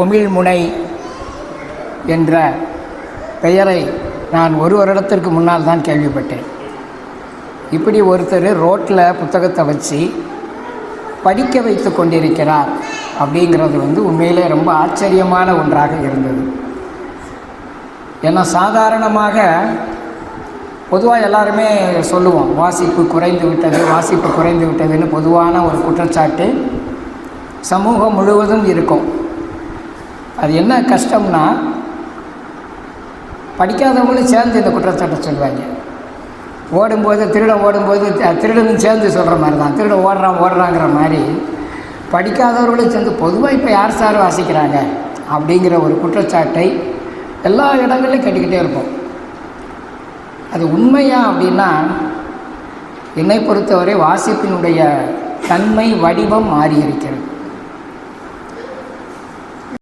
குமிழ்முனை என்ற பெயரை நான் ஒரு வருடத்திற்கு முன்னால் தான் கேள்விப்பட்டேன். இப்படி ஒருத்தர் ரோட்டில் புத்தகத்தை வச்சு படிக்க வைத்து கொண்டிருக்கிறார் அப்படிங்கிறது வந்து உண்மையிலே ரொம்ப ஆச்சரியமான ஒன்றாக இருந்தது. ஏன்னா சாதாரணமாக பொதுவாக எல்லாருமே சொல்லுவோம் வாசிப்பு குறைந்து விட்டது வாசிப்பு குறைந்து விட்டதுன்னு பொதுவான ஒரு குற்றச்சாட்டு சமூகம் முழுவதும் இருக்கும். அது என்ன கஷ்டம்னா படிக்காதவங்களும் சேர்ந்து இந்த குற்றச்சாட்டை சொல்லுவாங்க. ஓடும்போது திருடன் ஓடும்போது திருடனும் சேர்ந்து சொல்கிற மாதிரி தான் திருடன் ஓடுறான் ஓடுறாங்கிற மாதிரி படிக்காதவர்களும் சேர்ந்து பொதுவாக இப்போ யார் சார் வாசிக்கிறாங்க அப்படிங்கிற ஒரு குற்றச்சாட்டை எல்லா இடங்கள்லையும் கேட்டுக்கிட்டே இருப்போம். அது உண்மையா அப்படின்னா என்னை பொறுத்தவரை வாசிப்பினுடைய தன்மை வடிவம் மாறி இருக்கிறது.